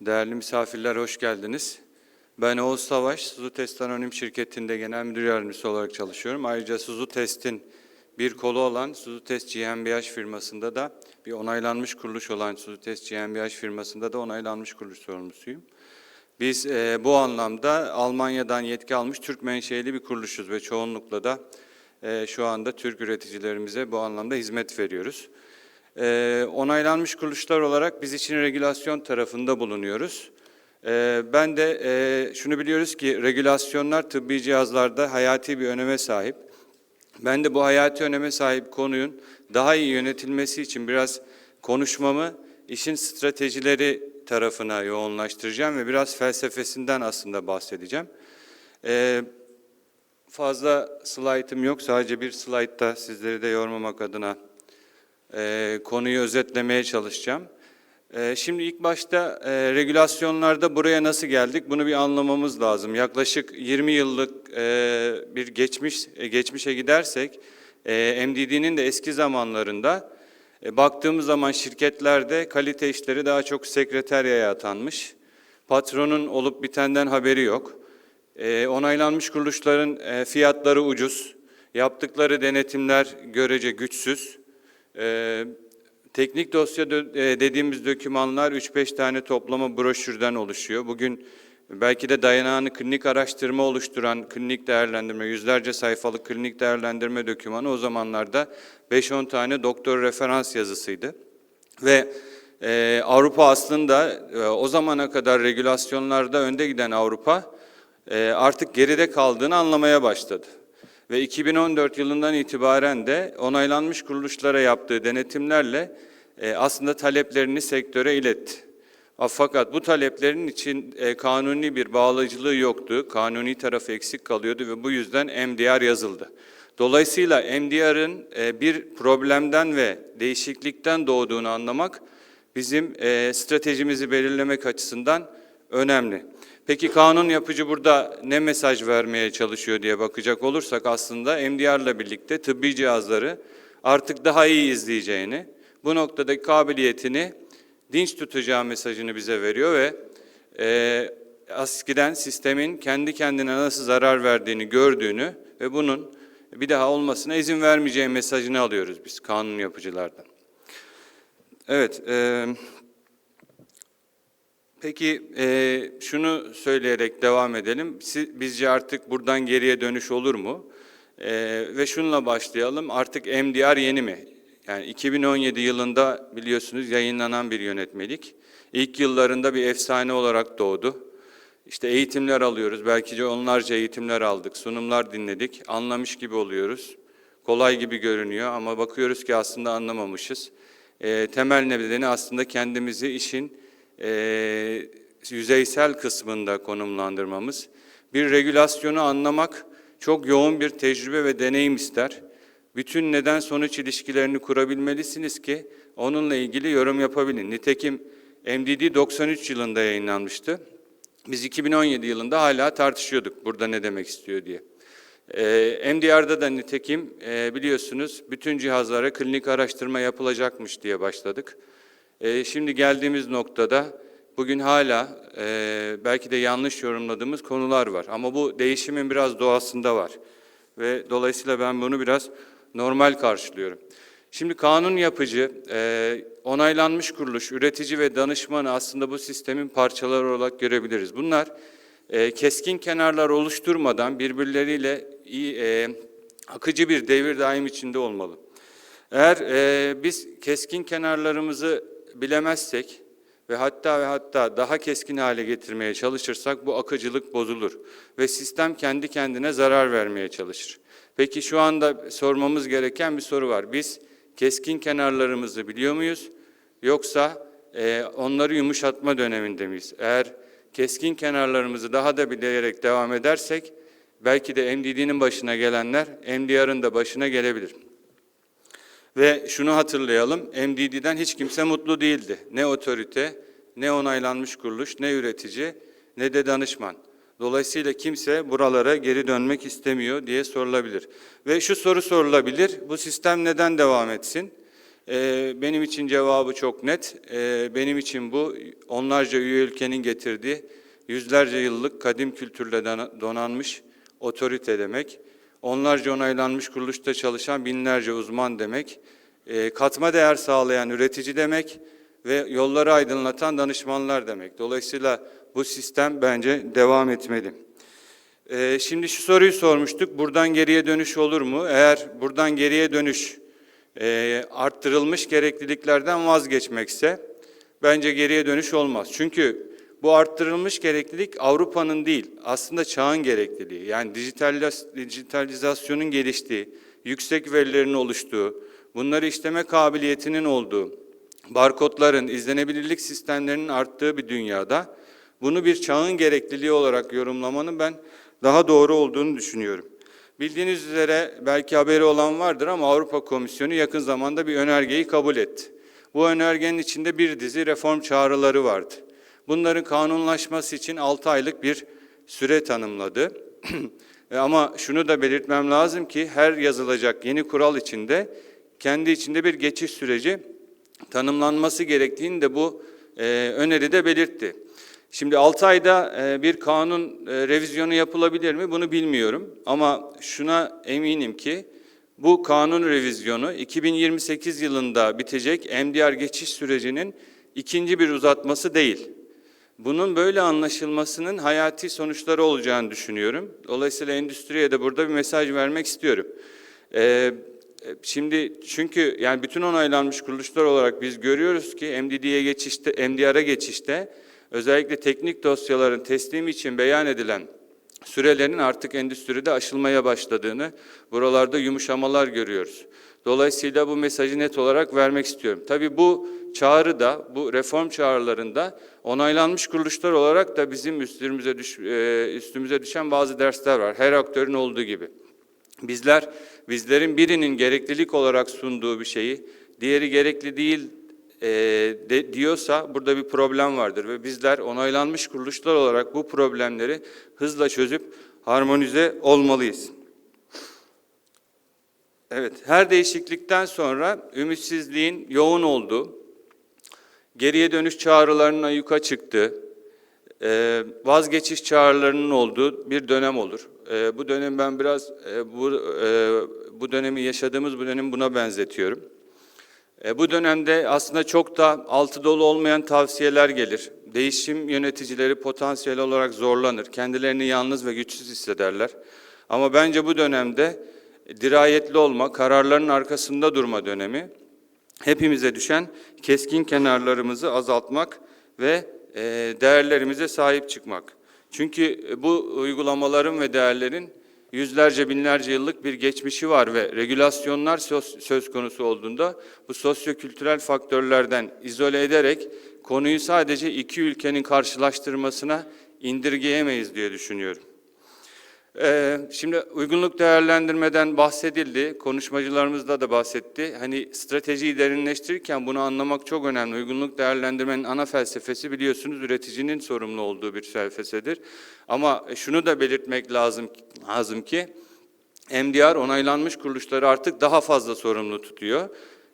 Değerli misafirler hoş geldiniz. Ben Oğuz Savaş, Suzu Test Anonim Şirketi'nde genel müdür yardımcısı olarak çalışıyorum. Ayrıca Suzu Test'in bir kolu olan Suzu Test GmbH firmasında da bir onaylanmış kuruluş olan Suzu Test GmbH firmasında da onaylanmış kuruluş sorumlusuyum. Biz e, bu anlamda Almanya'dan yetki almış Türk menşeli bir kuruluşuz ve çoğunlukla da e, şu anda Türk üreticilerimize bu anlamda hizmet veriyoruz. E, onaylanmış kuruluşlar olarak biz için regülasyon tarafında bulunuyoruz. E, ben de e, şunu biliyoruz ki regülasyonlar tıbbi cihazlarda hayati bir öneme sahip. Ben de bu hayati öneme sahip konuyun daha iyi yönetilmesi için biraz konuşmamı işin stratejileri tarafına yoğunlaştıracağım ve biraz felsefesinden aslında bahsedeceğim. Ee, fazla slaytım yok. Sadece bir slaytta sizleri de yormamak adına e, konuyu özetlemeye çalışacağım. E, şimdi ilk başta e, regülasyonlarda buraya nasıl geldik? Bunu bir anlamamız lazım. Yaklaşık 20 yıllık e, bir geçmiş e, geçmişe gidersek, e, MDD'nin de eski zamanlarında e, baktığımız zaman şirketlerde kalite işleri daha çok sekreteryaya atanmış. Patronun olup bitenden haberi yok. E, onaylanmış kuruluşların e, fiyatları ucuz. Yaptıkları denetimler görece güçsüz. E, teknik dosya e, dediğimiz dokümanlar 3-5 tane toplama broşürden oluşuyor. Bugün belki de dayanağını klinik araştırma oluşturan klinik değerlendirme, yüzlerce sayfalık klinik değerlendirme dokümanı o zamanlarda 5-10 tane doktor referans yazısıydı. Ve e, Avrupa aslında e, o zamana kadar regülasyonlarda önde giden Avrupa e, artık geride kaldığını anlamaya başladı. Ve 2014 yılından itibaren de onaylanmış kuruluşlara yaptığı denetimlerle e, aslında taleplerini sektöre iletti. Fakat bu taleplerin için e, kanuni bir bağlayıcılığı yoktu. Kanuni tarafı eksik kalıyordu ve bu yüzden MDR yazıldı. Dolayısıyla MDR'ın e, bir problemden ve değişiklikten doğduğunu anlamak bizim e, stratejimizi belirlemek açısından önemli. Peki kanun yapıcı burada ne mesaj vermeye çalışıyor diye bakacak olursak aslında MDR'la birlikte tıbbi cihazları artık daha iyi izleyeceğini, bu noktadaki kabiliyetini dinç tutacağı mesajını bize veriyor ve e, eskiden sistemin kendi kendine nasıl zarar verdiğini gördüğünü ve bunun bir daha olmasına izin vermeyeceği mesajını alıyoruz biz kanun yapıcılardan. Evet, e, peki e, şunu söyleyerek devam edelim. Si- Bizce artık buradan geriye dönüş olur mu? E, ve şununla başlayalım. Artık MDR yeni mi? Yani 2017 yılında biliyorsunuz yayınlanan bir yönetmelik. İlk yıllarında bir efsane olarak doğdu. İşte eğitimler alıyoruz. Belki de onlarca eğitimler aldık. Sunumlar dinledik. Anlamış gibi oluyoruz. Kolay gibi görünüyor ama bakıyoruz ki aslında anlamamışız. Ee, temel nedeni aslında kendimizi işin e, yüzeysel kısmında konumlandırmamız. Bir regülasyonu anlamak çok yoğun bir tecrübe ve deneyim ister. Bütün neden sonuç ilişkilerini kurabilmelisiniz ki onunla ilgili yorum yapabilin. Nitekim MDD 93 yılında yayınlanmıştı. Biz 2017 yılında hala tartışıyorduk burada ne demek istiyor diye. Ee, MDR'da da nitekim e, biliyorsunuz bütün cihazlara klinik araştırma yapılacakmış diye başladık. Ee, şimdi geldiğimiz noktada bugün hala e, belki de yanlış yorumladığımız konular var. Ama bu değişimin biraz doğasında var. Ve dolayısıyla ben bunu biraz normal karşılıyorum. Şimdi kanun yapıcı, e, onaylanmış kuruluş, üretici ve danışmanı aslında bu sistemin parçaları olarak görebiliriz. Bunlar e, keskin kenarlar oluşturmadan birbirleriyle iyi, akıcı bir devir daim içinde olmalı. Eğer e, biz keskin kenarlarımızı bilemezsek ve hatta ve hatta daha keskin hale getirmeye çalışırsak bu akıcılık bozulur ve sistem kendi kendine zarar vermeye çalışır. Peki şu anda sormamız gereken bir soru var. Biz keskin kenarlarımızı biliyor muyuz? Yoksa e, onları yumuşatma döneminde miyiz? Eğer keskin kenarlarımızı daha da bilerek devam edersek belki de MDD'nin başına gelenler MDR'ın da başına gelebilir. Ve şunu hatırlayalım, MDD'den hiç kimse mutlu değildi. Ne otorite, ne onaylanmış kuruluş, ne üretici, ne de danışman. Dolayısıyla kimse buralara geri dönmek istemiyor diye sorulabilir. Ve şu soru sorulabilir, bu sistem neden devam etsin? Ee, benim için cevabı çok net. Ee, benim için bu onlarca üye ülkenin getirdiği yüzlerce yıllık kadim kültürle dona- donanmış otorite demek. Onlarca onaylanmış kuruluşta çalışan binlerce uzman demek. Ee, katma değer sağlayan üretici demek ve yolları aydınlatan danışmanlar demek. Dolayısıyla bu sistem bence devam etmeli. Ee, şimdi şu soruyu sormuştuk. Buradan geriye dönüş olur mu? Eğer buradan geriye dönüş e, arttırılmış gerekliliklerden vazgeçmekse bence geriye dönüş olmaz. Çünkü bu arttırılmış gereklilik Avrupa'nın değil, aslında çağın gerekliliği. Yani dijitaliz- dijitalizasyonun geliştiği, yüksek verilerin oluştuğu, bunları işleme kabiliyetinin olduğu, barkodların, izlenebilirlik sistemlerinin arttığı bir dünyada bunu bir çağın gerekliliği olarak yorumlamanın ben daha doğru olduğunu düşünüyorum. Bildiğiniz üzere belki haberi olan vardır ama Avrupa Komisyonu yakın zamanda bir önergeyi kabul etti. Bu önergenin içinde bir dizi reform çağrıları vardı. Bunların kanunlaşması için 6 aylık bir süre tanımladı. E, ama şunu da belirtmem lazım ki her yazılacak yeni kural içinde kendi içinde bir geçiş süreci tanımlanması gerektiğini de bu e, öneride belirtti. Şimdi 6 ayda e, bir kanun e, revizyonu yapılabilir mi bunu bilmiyorum ama şuna eminim ki bu kanun revizyonu 2028 yılında bitecek MDR geçiş sürecinin ikinci bir uzatması değil. Bunun böyle anlaşılmasının hayati sonuçları olacağını düşünüyorum. Dolayısıyla endüstriye de burada bir mesaj vermek istiyorum. Ee, şimdi çünkü yani bütün onaylanmış kuruluşlar olarak biz görüyoruz ki MDD'ye geçişte, MDR'a geçişte özellikle teknik dosyaların teslimi için beyan edilen sürelerin artık endüstride aşılmaya başladığını, buralarda yumuşamalar görüyoruz. Dolayısıyla bu mesajı net olarak vermek istiyorum. Tabii bu çağrı da, bu reform çağrılarında onaylanmış kuruluşlar olarak da bizim üstümüze, düş, e, üstümüze düşen bazı dersler var. Her aktörün olduğu gibi. Bizler, bizlerin birinin gereklilik olarak sunduğu bir şeyi, diğeri gerekli değil e, de, diyorsa burada bir problem vardır ve bizler onaylanmış kuruluşlar olarak bu problemleri hızla çözüp harmonize olmalıyız. Evet, her değişiklikten sonra ümitsizliğin yoğun olduğu, geriye dönüş çağrılarının ayyuka çıktığı, e, vazgeçiş çağrılarının olduğu bir dönem olur. E, bu dönem ben biraz e, bu bu dönemi yaşadığımız bu dönemi buna benzetiyorum. E, bu dönemde aslında çok da altı dolu olmayan tavsiyeler gelir. Değişim yöneticileri potansiyel olarak zorlanır. Kendilerini yalnız ve güçsüz hissederler. Ama bence bu dönemde dirayetli olma, kararların arkasında durma dönemi hepimize düşen keskin kenarlarımızı azaltmak ve e, değerlerimize sahip çıkmak. Çünkü bu uygulamaların ve değerlerin yüzlerce binlerce yıllık bir geçmişi var ve regülasyonlar söz, konusu olduğunda bu sosyokültürel faktörlerden izole ederek konuyu sadece iki ülkenin karşılaştırmasına indirgeyemeyiz diye düşünüyorum. Ee, şimdi uygunluk değerlendirmeden bahsedildi, konuşmacılarımız da bahsetti. Hani stratejiyi derinleştirirken bunu anlamak çok önemli. Uygunluk değerlendirmenin ana felsefesi biliyorsunuz üreticinin sorumlu olduğu bir felsefedir. Ama şunu da belirtmek lazım, lazım ki MDR onaylanmış kuruluşları artık daha fazla sorumlu tutuyor.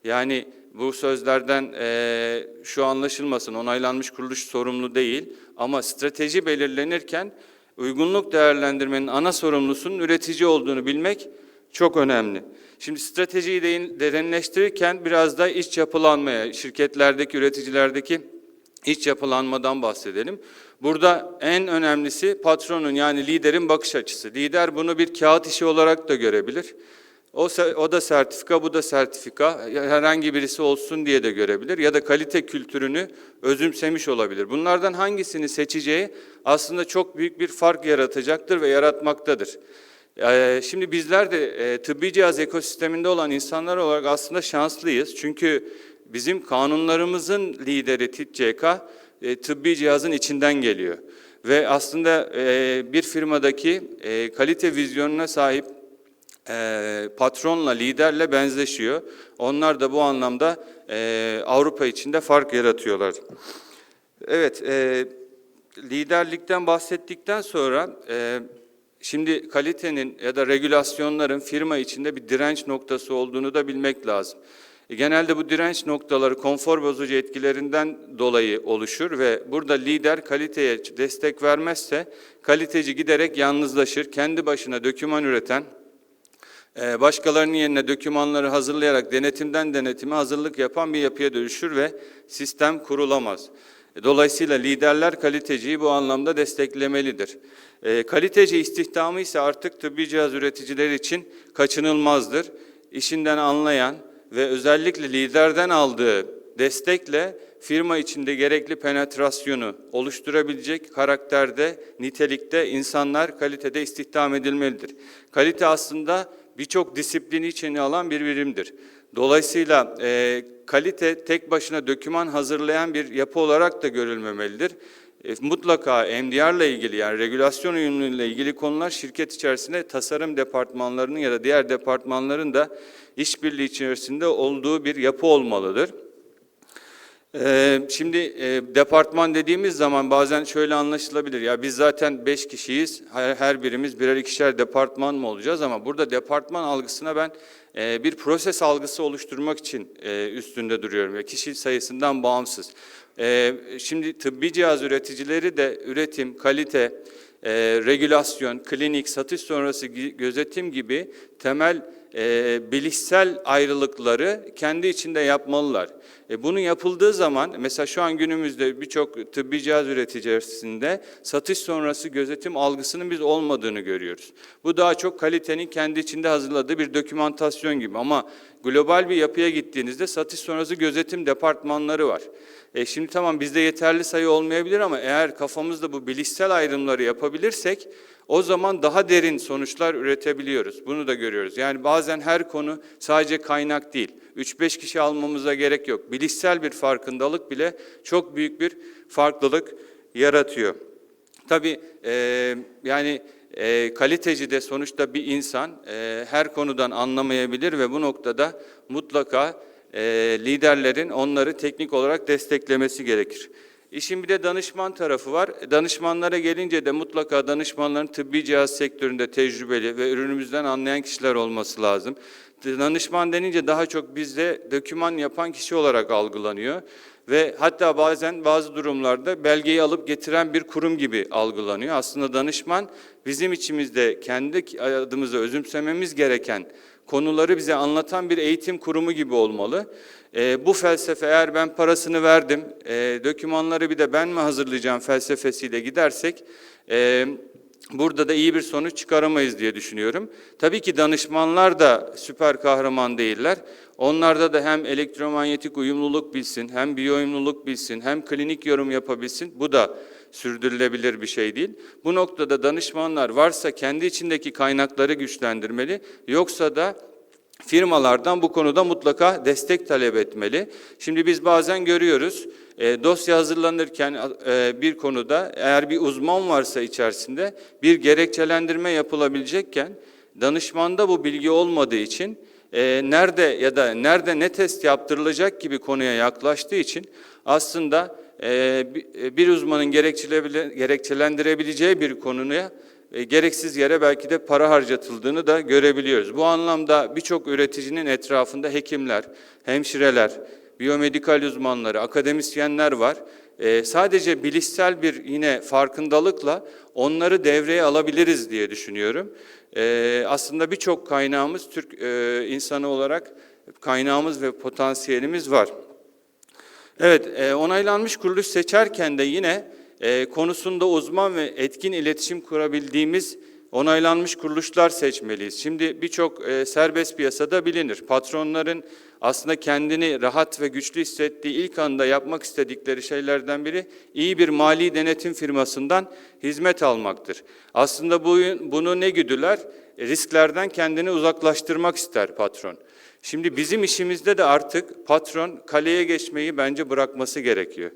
Yani bu sözlerden e, şu anlaşılmasın, onaylanmış kuruluş sorumlu değil ama strateji belirlenirken uygunluk değerlendirmenin ana sorumlusunun üretici olduğunu bilmek çok önemli. Şimdi stratejiyi derinleştirirken biraz da iç yapılanmaya, şirketlerdeki, üreticilerdeki iç yapılanmadan bahsedelim. Burada en önemlisi patronun yani liderin bakış açısı. Lider bunu bir kağıt işi olarak da görebilir. O, o da sertifika, bu da sertifika. Herhangi birisi olsun diye de görebilir. Ya da kalite kültürünü özümsemiş olabilir. Bunlardan hangisini seçeceği aslında çok büyük bir fark yaratacaktır ve yaratmaktadır. Şimdi bizler de tıbbi cihaz ekosisteminde olan insanlar olarak aslında şanslıyız. Çünkü bizim kanunlarımızın lideri TİTCK tıbbi cihazın içinden geliyor. Ve aslında bir firmadaki kalite vizyonuna sahip e, patronla, liderle benzeşiyor. Onlar da bu anlamda e, Avrupa içinde fark yaratıyorlar. Evet, e, liderlikten bahsettikten sonra e, şimdi kalitenin ya da regülasyonların firma içinde bir direnç noktası olduğunu da bilmek lazım. E, Genelde bu direnç noktaları konfor bozucu etkilerinden dolayı oluşur ve burada lider kaliteye destek vermezse kaliteci giderek yalnızlaşır. Kendi başına döküman üreten, başkalarının yerine dökümanları hazırlayarak denetimden denetime hazırlık yapan bir yapıya dönüşür ve sistem kurulamaz. E, Dolayısıyla liderler kaliteciyi bu anlamda desteklemelidir. E, Kaliteci istihdamı ise artık tıbbi cihaz üreticileri için kaçınılmazdır. İşinden anlayan ve özellikle liderden aldığı destekle firma içinde gerekli penetrasyonu oluşturabilecek karakterde, nitelikte insanlar kalitede istihdam edilmelidir. Kalite aslında birçok disiplini içine alan bir birimdir. Dolayısıyla e, kalite tek başına döküman hazırlayan bir yapı olarak da görülmemelidir. E, mutlaka MDR'la ilgili yani regülasyon uyumluluğuyla ilgili konular şirket içerisinde tasarım departmanlarının ya da diğer departmanların da işbirliği içerisinde olduğu bir yapı olmalıdır. Ee, şimdi e, departman dediğimiz zaman bazen şöyle anlaşılabilir. Ya biz zaten beş kişiyiz. Her, her birimiz birer ikişer departman mı olacağız ama burada departman algısına ben e, bir proses algısı oluşturmak için e, üstünde duruyorum. ve kişi sayısından bağımsız. E, şimdi tıbbi cihaz üreticileri de üretim, kalite, e, regülasyon, klinik, satış sonrası gözetim gibi temel e, bilişsel ayrılıkları kendi içinde yapmalılar. E, bunun yapıldığı zaman mesela şu an günümüzde birçok tıbbi cihaz üreticisinde satış sonrası gözetim algısının biz olmadığını görüyoruz. Bu daha çok kalitenin kendi içinde hazırladığı bir dokümantasyon gibi ama global bir yapıya gittiğinizde satış sonrası gözetim departmanları var. E şimdi tamam bizde yeterli sayı olmayabilir ama eğer kafamızda bu bilişsel ayrımları yapabilirsek o zaman daha derin sonuçlar üretebiliyoruz. Bunu da görüyoruz. Yani bazen her konu sadece kaynak değil. 3-5 kişi almamıza gerek yok. Bilişsel bir farkındalık bile çok büyük bir farklılık yaratıyor. Tabii e, yani e, kaliteci de sonuçta bir insan e, her konudan anlamayabilir ve bu noktada mutlaka e, liderlerin onları teknik olarak desteklemesi gerekir. İşin bir de danışman tarafı var. Danışmanlara gelince de mutlaka danışmanların tıbbi cihaz sektöründe tecrübeli ve ürünümüzden anlayan kişiler olması lazım. Danışman denince daha çok bizde döküman yapan kişi olarak algılanıyor ve hatta bazen bazı durumlarda belgeyi alıp getiren bir kurum gibi algılanıyor. Aslında danışman bizim içimizde kendi adımıza özümsememiz gereken konuları bize anlatan bir eğitim kurumu gibi olmalı. E, bu felsefe eğer ben parasını verdim, e, dokümanları bir de ben mi hazırlayacağım felsefesiyle gidersek, e, burada da iyi bir sonuç çıkaramayız diye düşünüyorum. Tabii ki danışmanlar da süper kahraman değiller. Onlarda da hem elektromanyetik uyumluluk bilsin, hem biyouyumluluk bilsin, hem klinik yorum yapabilsin. Bu da sürdürülebilir bir şey değil. Bu noktada danışmanlar varsa kendi içindeki kaynakları güçlendirmeli, yoksa da firmalardan bu konuda mutlaka destek talep etmeli. Şimdi biz bazen görüyoruz, e, dosya hazırlanırken e, bir konuda eğer bir uzman varsa içerisinde bir gerekçelendirme yapılabilecekken danışmanda bu bilgi olmadığı için e, nerede ya da nerede ne test yaptırılacak gibi konuya yaklaştığı için aslında bi- bir uzmanın gerekçelendirebileceği bir konuya e, gereksiz yere belki de para harcatıldığını da görebiliyoruz. Bu anlamda birçok üreticinin etrafında hekimler, hemşireler, biyomedikal uzmanları, akademisyenler var. E, sadece bilişsel bir yine farkındalıkla onları devreye alabiliriz diye düşünüyorum. E, aslında birçok kaynağımız Türk e, insanı olarak kaynağımız ve potansiyelimiz var. Evet, e, onaylanmış kuruluş seçerken de yine e, konusunda uzman ve etkin iletişim kurabildiğimiz onaylanmış kuruluşlar seçmeliyiz. Şimdi birçok e, serbest piyasada bilinir. Patronların aslında kendini rahat ve güçlü hissettiği ilk anda yapmak istedikleri şeylerden biri iyi bir mali denetim firmasından hizmet almaktır. Aslında bu, bunu ne güdüler? Risklerden kendini uzaklaştırmak ister patron. Şimdi bizim işimizde de artık patron kaleye geçmeyi bence bırakması gerekiyor.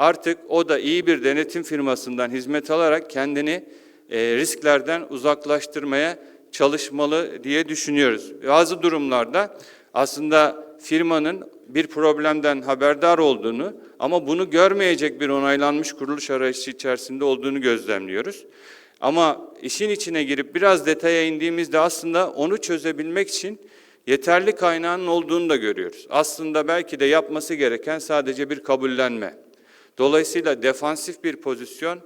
Artık o da iyi bir denetim firmasından hizmet alarak kendini e, risklerden uzaklaştırmaya çalışmalı diye düşünüyoruz. Bazı durumlarda aslında firmanın bir problemden haberdar olduğunu ama bunu görmeyecek bir onaylanmış kuruluş arayışı içerisinde olduğunu gözlemliyoruz. Ama işin içine girip biraz detaya indiğimizde aslında onu çözebilmek için yeterli kaynağının olduğunu da görüyoruz. Aslında belki de yapması gereken sadece bir kabullenme. Dolayısıyla defansif bir pozisyon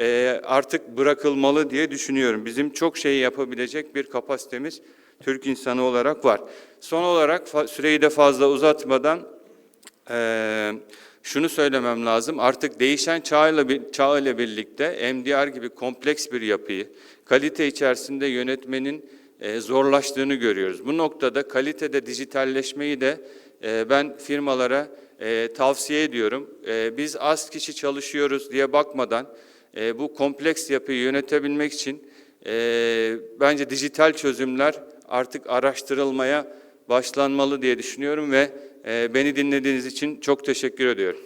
e, artık bırakılmalı diye düşünüyorum. Bizim çok şey yapabilecek bir kapasitemiz Türk insanı olarak var. Son olarak süreyi de fazla uzatmadan ee, şunu söylemem lazım. Artık değişen çağ ile birlikte MDR gibi kompleks bir yapıyı kalite içerisinde yönetmenin e, zorlaştığını görüyoruz. Bu noktada kalitede dijitalleşmeyi de e, ben firmalara e, tavsiye ediyorum. E, biz az kişi çalışıyoruz diye bakmadan e, bu kompleks yapıyı yönetebilmek için e, bence dijital çözümler artık araştırılmaya başlanmalı diye düşünüyorum ve beni dinlediğiniz için çok teşekkür ediyorum.